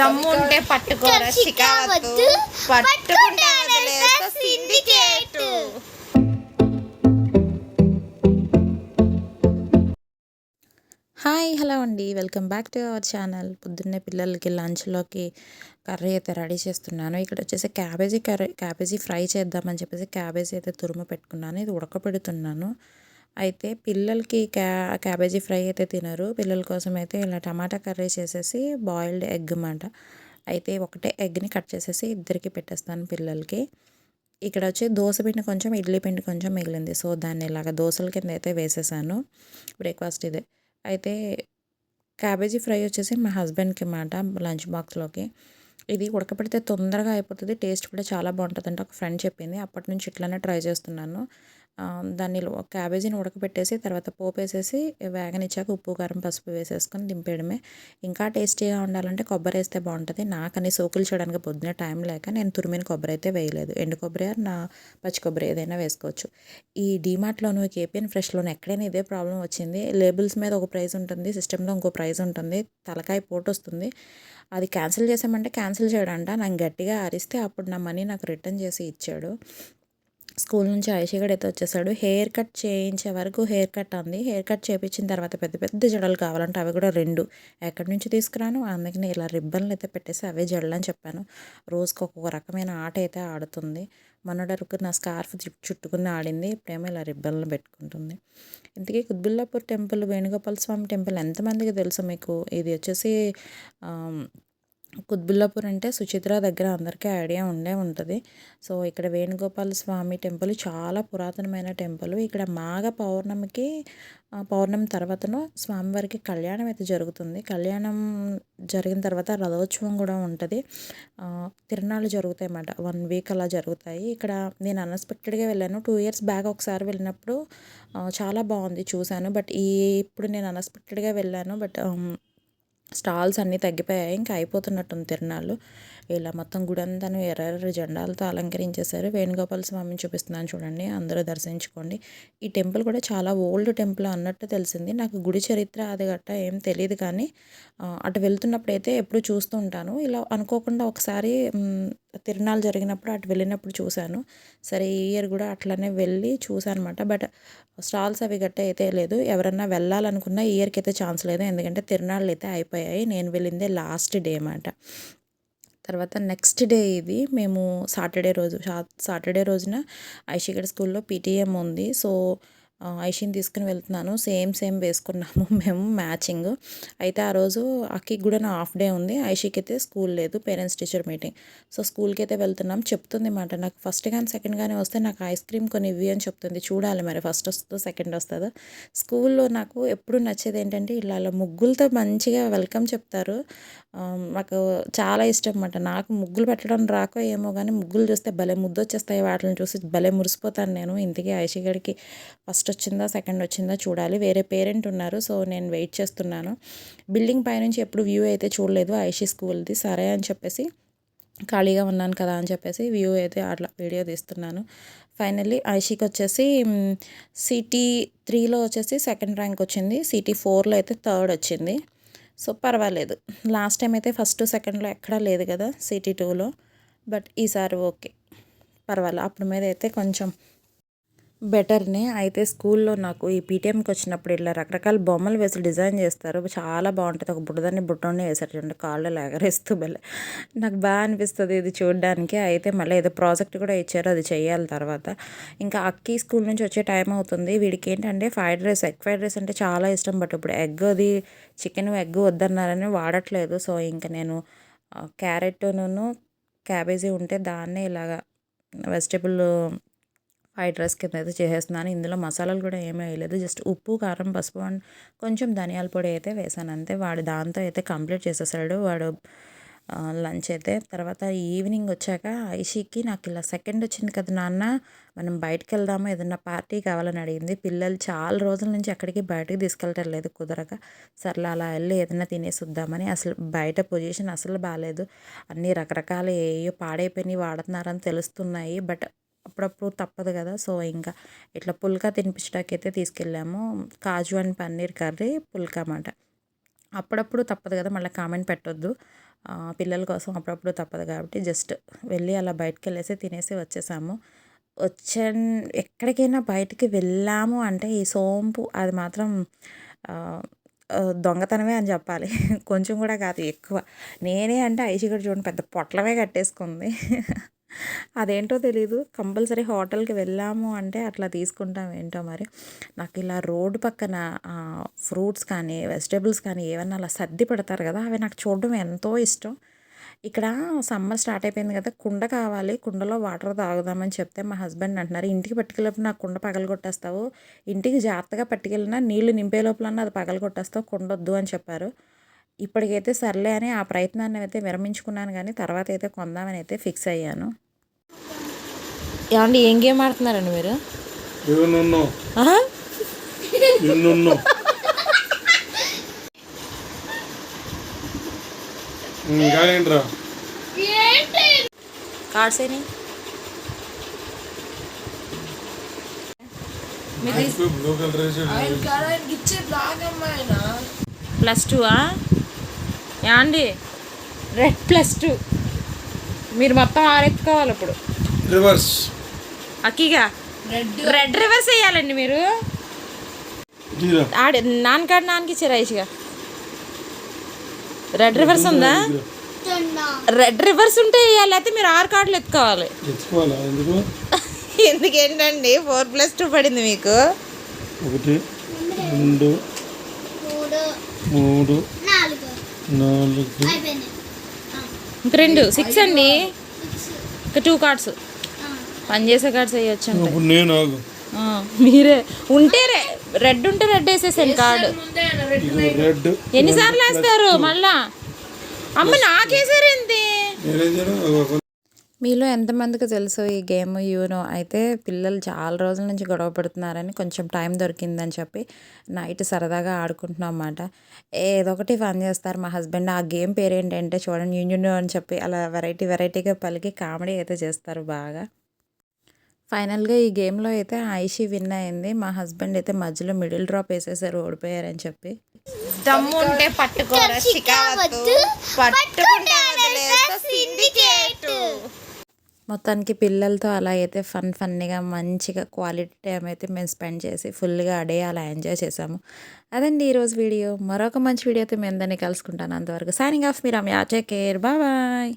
దమ్ము ఉంటే పట్టుకోరా పట్టుకుంటే సిండికేట్. హాయ్ హలో అండి. Welcome back to our channel. పొద్దున్నే పిల్లలకి లంచ్లోకి కర్రీ అయితే రెడీ చేస్తున్నాను. ఇక్కడ వచ్చేసి క్యాబేజీ కర్రీ క్యాబేజీ ఫ్రై చేద్దామని చెప్పేసి క్యాబేజీ అయితే తురుము పెట్టుకున్నాను. ఇది ఉడకపెడుతున్నాను అయితే పిల్లలకి క్యా క్యాబేజీ ఫ్రై అయితే తినరు. పిల్లల కోసం అయితే ఇలా టమాటా కర్రీ చేసేసి బాయిల్డ్ ఎగ్ అన్నమాట. అయితే ఒకటే ఎగ్ని కట్ చేసేసి ఇద్దరికి పెట్టేస్తాను పిల్లలకి. ఇక్కడ వచ్చి దోశ పిండి కొంచెం ఇడ్లీ పిండి కొంచెం మిగిలింది. సో దాన్ని ఇలాగ దోశల కింద అయితే వేసేసాను. బ్రేక్ఫాస్ట్ ఇదే. అయితే క్యాబేజీ ఫ్రై వచ్చేసి మా హస్బెండ్కి మాట లంచ్ బాక్స్లోకి. ఇది ఉడకపెడితే తొందరగా అయిపోతుంది. టేస్ట్ కూడా చాలా బాగుంటుంది అంటే ఒక ఫ్రెండ్ చెప్పింది. అప్పటి నుంచి ఇట్లానే ట్రై చేస్తున్నాను. దాన్ని క్యాబేజీని ఉడకబెట్టేసి తర్వాత పోపు వేసేసి వేగనిచ్చాక ఉప్పు కారం పసుపు వేసేసుకొని దింపేయడమే. ఇంకా టేస్టీగా ఉండాలంటే కొబ్బరి వేస్తే బాగుంటుంది. నాకని సోకులు చేయడానికి పొద్దున టైం లేక నేను తురిమిన కొబ్బరి అయితే వేయలేదు. ఎండు కొబ్బరి నా పచ్చి కొబ్బరి ఏదైనా వేసుకోవచ్చు. ఈ డీమార్ట్లోను కేపీఎన్ ఫ్రెష్లోను ఎక్కడైనా ఇదే ప్రాబ్లం వచ్చింది. లేబుల్స్ మీద ఒక ప్రైస్ ఉంటుంది. సిస్టంలో ఇంకో ప్రైస్ ఉంటుంది. తలకాయ పోటు వస్తుంది. అది క్యాన్సిల్ చేసామంటే క్యాన్సిల్ చేయడంట. నాకు గట్టిగా అరిస్తే అప్పుడు నా మనీ నాకు రిటర్న్ చేసి ఇచ్చాడు. స్కూల్ నుంచి ఐషిగడ్ అయితే వచ్చేసాడు. హెయిర్ కట్ చేయించే వరకు హెయిర్ కట్ అంది. హెయిర్ కట్ చేయించిన తర్వాత పెద్ద పెద్ద జడలు కావాలంటే అవి కూడా రెండు. ఎక్కడి నుంచి తీసుకురాను? అందుకని ఇలా రిబ్బన్లు అయితే పెట్టేసి అవే జడలు అని చెప్పాను. రోజుకి ఒక్కొక్క రకమైన ఆట అయితే ఆడుతుంది. మొన్నటి నా స్కార్ఫ్ చుట్టుకుని ఆడింది. ఇప్పుడేమో ఇలా రిబ్బన్లు పెట్టుకుంటుంది. ఇంతకీ కుత్బుల్లాపూర్ టెంపుల్ వేణుగోపాల స్వామి టెంపుల్ ఎంతమందికి తెలుసు మీకు? ఇది వచ్చేసి కుత్బుల్లాపూర్ అంటే సుచిత్ర దగ్గర అందరికీ ఐడియా ఉండే ఉంటుంది. సో ఇక్కడ వేణుగోపాల స్వామి టెంపుల్ చాలా పురాతనమైన టెంపుల్. ఇక్కడ మాఘ పౌర్ణమికి పౌర్ణమి తర్వాతను స్వామివారికి కళ్యాణం అయితే జరుగుతుంది. కళ్యాణం జరిగిన తర్వాత రథోత్సవం కూడా ఉంటుంది. తిరణాలు జరుగుతాయి అన్నమాట. వన్ వీక్ అలా జరుగుతాయి. ఇక్కడ నేను అన్ఎక్స్పెక్టెడ్గా వెళ్ళాను. టూ ఇయర్స్ బ్యాక్ ఒకసారి వెళ్ళినప్పుడు చాలా బాగుంది చూశాను. బట్ ఈ ఇప్పుడు నేను అన్ఎక్స్పెక్టెడ్గా వెళ్ళాను. బట్ స్టాల్స్ అన్నీ తగ్గిపోయాయి. ఇంకా అయిపోతున్నట్టుంది తిరణాలు. ఇలా మొత్తం గుడి అంతాను ఎర్ర ఎర్ర జెండాలతో అలంకరించేశారు. వేణుగోపాల స్వామిని చూపిస్తున్నాను చూడండి అందరూ దర్శించుకోండి. ఈ టెంపుల్ కూడా చాలా ఓల్డ్ టెంపుల్ అన్నట్టు తెలిసింది. నాకు గుడి చరిత్ర అది గట్ట ఏం తెలియదు కానీ అటు వెళ్తున్నప్పుడు అయితే ఎప్పుడు చూస్తూ ఉంటాను. ఇలా అనుకోకుండా ఒకసారి తిరునాళ్ళు జరిగినప్పుడు అటు వెళ్ళినప్పుడు చూశాను. సరే ఈ ఇయర్ కూడా అట్లనే వెళ్ళి చూశాను అనమాట బట్ స్టాల్స్ అవి గట్ట అయితే లేదు. ఎవరన్నా వెళ్ళాలనుకున్నా ఈ ఇయర్కి అయితే ఛాన్స్ లేదు. ఎందుకంటే తిరునాళ్ళు అయితే అయిపోయాయి. నేను వెళ్ళిందే లాస్ట్ డే అన్నమాట. తర్వాత నెక్స్ట్ డే ఇది మేము సాటర్డే రోజు సాటర్డే రోజున ఐషిగడ్ స్కూల్లో పీటీఎం ఉంది. సో ఐషిని తీసుకుని వెళ్తున్నాను. సేమ్ సేమ్ వేసుకున్నాము. మేము మ్యాచింగ్. అయితే ఆ రోజు అక్కికి కూడా నా హాఫ్ డే ఉంది. ఐషికి అయితే స్కూల్ లేదు పేరెంట్స్ టీచర్ మీటింగ్. సో స్కూల్కి అయితే వెళ్తున్నాం. చెప్తుంది మాట నాకు ఫస్ట్ కానీ సెకండ్ కానీ వస్తే నాకు ఐస్ క్రీమ్ కొన్ని ఇవి అని చెప్తుంది. చూడాలి మరి ఫస్ట్ వస్తుందో సెకండ్ వస్తుందో. స్కూల్లో నాకు ఎప్పుడు నచ్చేది ఏంటంటే ఇలా అలా ముగ్గులతో మంచిగా వెల్కమ్ చెప్తారు. నాకు చాలా ఇష్టం అన్నమాట నాకు ముగ్గులు పెట్టడం రాకో ఏమో కానీ ముగ్గులు చూస్తే భలే ముద్దు వచ్చేస్తాయి వాటిని చూసి భలే మురిసిపోతాను నేను. ఇంతకీ ఐషిగడికి ఫస్ట్ వచ్చిందా సెకండ్ వచ్చిందా చూడాలి. వేరే పేరెంట్ ఉన్నారు సో నేను వెయిట్ చేస్తున్నాను. బిల్డింగ్ పైనుంచి ఎప్పుడు వ్యూ అయితే చూడలేదు ఐషి స్కూల్ది. సరే అని చెప్పేసి ఖాళీగా ఉన్నాను కదా అని చెప్పేసి వ్యూ అయితే అట్లా వీడియో తీస్తున్నాను. ఫైనల్లీ ఐషికి వచ్చేసి సిటీ త్రీలో వచ్చేసి సెకండ్ ర్యాంక్ వచ్చింది సిటీ ఫోర్లో అయితే థర్డ్ వచ్చింది సో పర్వాలేదు. లాస్ట్ టైం అయితే ఫస్ట్ సెకండ్లో ఎక్కడా లేదు కదా సిటీ టూలో. బట్ ఈసారి ఓకే. పర్వాలేదు అప్పుడు మీద అయితే కొంచెం బెటర్నే. అయితే స్కూల్లో నాకు ఈ పీటీఎంకి వచ్చినప్పుడు ఇట్లా రకరకాల బొమ్మలు వేసి డిజైన్ చేస్తారు. చాలా బాగుంటుంది. ఒక బుడ్డదాన్ని బుట్టని వేసారు చూడండి కాళ్ళు ఎగరేస్తూ బెల్ల నాకు బాగా అనిపిస్తుంది ఇది చూడడానికి. అయితే మళ్ళీ ఏదో ప్రాజెక్ట్ కూడా ఇచ్చారు. అది చేయాలి తర్వాత. ఇంకా అక్కి స్కూల్ నుంచి వచ్చే టైం అవుతుంది. వీడికి ఏంటంటే fried rice egg fried rice అంటే చాలా ఇష్టం. బట్ ఇప్పుడు ఎగ్ అది చికెన్ ఎగ్ వద్దన్నారని వాడట్లేదు. సో ఇంకా నేను క్యారెట్ను క్యాబేజీ ఉంటే దాన్నే ఇలాగా వెజిటేబుల్ ఫ్రైడ్ రైస్ కింద అయితే చేసేస్తున్నాను. ఇందులో మసాలాలు కూడా ఏమీ వేయలేదు. జస్ట్ ఉప్పు కారం పసుపు అండ్ కొంచెం ధనియాల పొడి అయితే వేసాను. అంతే. వాడు దాంతో అయితే కంప్లీట్ చేసేసాడు. వాడు లంచ్ అయితే. తర్వాత ఈవినింగ్ వచ్చాక ఐషికి నాకు ఇలా సెకండ్ వచ్చింది కదా నాన్న మనం బయటకు వెళ్దాము? ఏదన్నా పార్టీ కావాలని అడిగింది. పిల్లలు చాలా రోజుల నుంచి ఎక్కడికి బయటకు తీసుకెళ్ళటం లేదు కుదరక. సర్లే అలా వెళ్ళి ఏదైనా తినేసి వద్దామని అసలు బయట పొజిషన్ అసలు బాగాలేదు అన్ని రకరకాల ఏయో పాడైపోయినవి వాడుతున్నారని తెలుస్తున్నాయి. బట్ అప్పుడప్పుడు తప్పదు కదా. సో ఇంకా ఇట్లా పుల్కా తినిపించడానికి అయితే తీసుకెళ్ళాము. కాజు అండ్ పన్నీర్ కర్రీ పుల్కా అన్నమాట. అప్పుడప్పుడు తప్పదు కదా మళ్ళీ కామెంట్ పెట్టొద్దు. పిల్లల కోసం అప్పుడప్పుడు తప్పదు కాబట్టి జస్ట్ వెళ్ళి అలా బయటకు వెళ్ళేసి తినేసి వచ్చేసాము. వచ్చే ఎక్కడికైనా బయటికి వెళ్ళాము అంటే ఈ సోంపు అది మాత్రం దొంగతనమే అని చెప్పాలి. కొంచెం కూడా కాదు ఎక్కువ. నేనే అంటే ఐషి కూడా చూడండి పెద్ద పొట్లమే కట్టేసుకుంది. అదేంటో తెలీదు. కంపల్సరీ హోటల్కి వెళ్ళాము అంటే అట్లా తీసుకుంటాం ఏంటో మరి. నాకు ఇలా రోడ్డు పక్కన ఫ్రూట్స్ కానీ వెజిటేబుల్స్ కానీ ఏమన్నా అలా సర్ది పెడతారు కదా అవి నాకు చూడడం ఎంతో ఇష్టం. ఇక్కడ సమ్మర్ స్టార్ట్ అయిపోయింది కదా కుండ కావాలి కుండలో వాటర్ తాగుదామని చెప్తే మా హస్బెండ్ అంటున్నారు ఇంటికి పట్టుకెళ్ళినప్పుడు నాకు కుండ పగలగొట్టేస్తావు ఇంటికి జాగ్రత్తగా పట్టుకెళ్ళినా నీళ్ళు నింపే లోపలన్నా అది పగలగొట్టేస్తావు కుండ వద్దు అని చెప్పారు. ఇప్పటికైతే సర్లే అని ఆ ప్రయత్నాన్ని అయితే విరమించుకున్నాను కానీ తర్వాత అయితే కొందామని అయితే ఫిక్స్ అయ్యాను. ఏమండి ఏం గేమ్ ఆడుతున్నారండి మీరు? కార్డ్స్ ఏని? బ్లూ కలర్ వేసాడు. యాండి రెడ్ ప్లస్ టూ మీరు మొత్తం ఆరెత్తుకోవాలి ఇప్పుడు. రివర్స్ అక్కిగా. రెడ్ రెడ్ రివర్స్ వేయాలండి మీరు. జీరా. ఆడ నాన్నకాడ నాన్నకి ఇచ్చారు ఐషిగా. రెడ్ రివర్స్ ఉందా? రెడ్ రివర్స్ ఉంటే వేయాలి అయితే మీరు ఆరు కార్డులు ఎత్తుకోవాలి. ఎందుకేంటండి ఫోర్ ప్లస్ టూ పడింది మీకు. ఒకటి రెండు మూడు నాలుగు. ఇంక రెండు సిక్స్ అండి. ఇంకా టూ కార్డ్స్ పనిచేసే కార్డ్స్ వేయొచ్చు ఇప్పుడు నేను ఆగు. మీరే. ఉంటే రెడ్ ఉంటే రెడ్ వేసేసాను కార్డు రెడ్ ఎన్నిసార్లు వేస్తారు? మళ్ళా? అమ్మ నాకేసారేంటి మీలో ఎంతమందికి తెలుసు ఈ గేమ్? యూనో అయితే పిల్లలు చాలా రోజుల నుంచి గొడవ పడుతున్నారని కొంచెం టైం దొరికిందని చెప్పి నైట్ సరదాగా ఆడుకుంటున్నాం అన్నమాట. ఏదో ఒకటి ఫన్ చేస్తారు. మా హస్బెండ్ ఆ గేమ్ పేరు ఏంటంటే చూడండి యూనో అని చెప్పి అలా వెరైటీ వెరైటీగా పలికి కామెడీ అయితే చేస్తారు బాగా. ఫైనల్గా ఈ గేమ్లో అయితే ఐషి విన్ అయింది. మా హస్బెండ్ అయితే మధ్యలో మిడిల్ డ్రాప్ వేసేసారు ఓడిపోయారని చెప్పి. దమ్ము ఉంటే పట్టుకోరా పట్టుకుంటే. మొత్తానికి పిల్లలతో అలా అయితే ఫన్ ఫన్నీగా మంచిగా క్వాలిటీ టైం అయితే మేము స్పెండ్ చేసి ఫుల్గా అడే అలా ఎంజాయ్ చేసాము. అదండి ఈరోజు వీడియో. మరొక మంచి వీడియోతో మేము దాన్ని కలుసుకుంటాను. అంతవరకు సైనింగ్ ఆఫ్ మీరు టేక్ కేర్. బాయ్.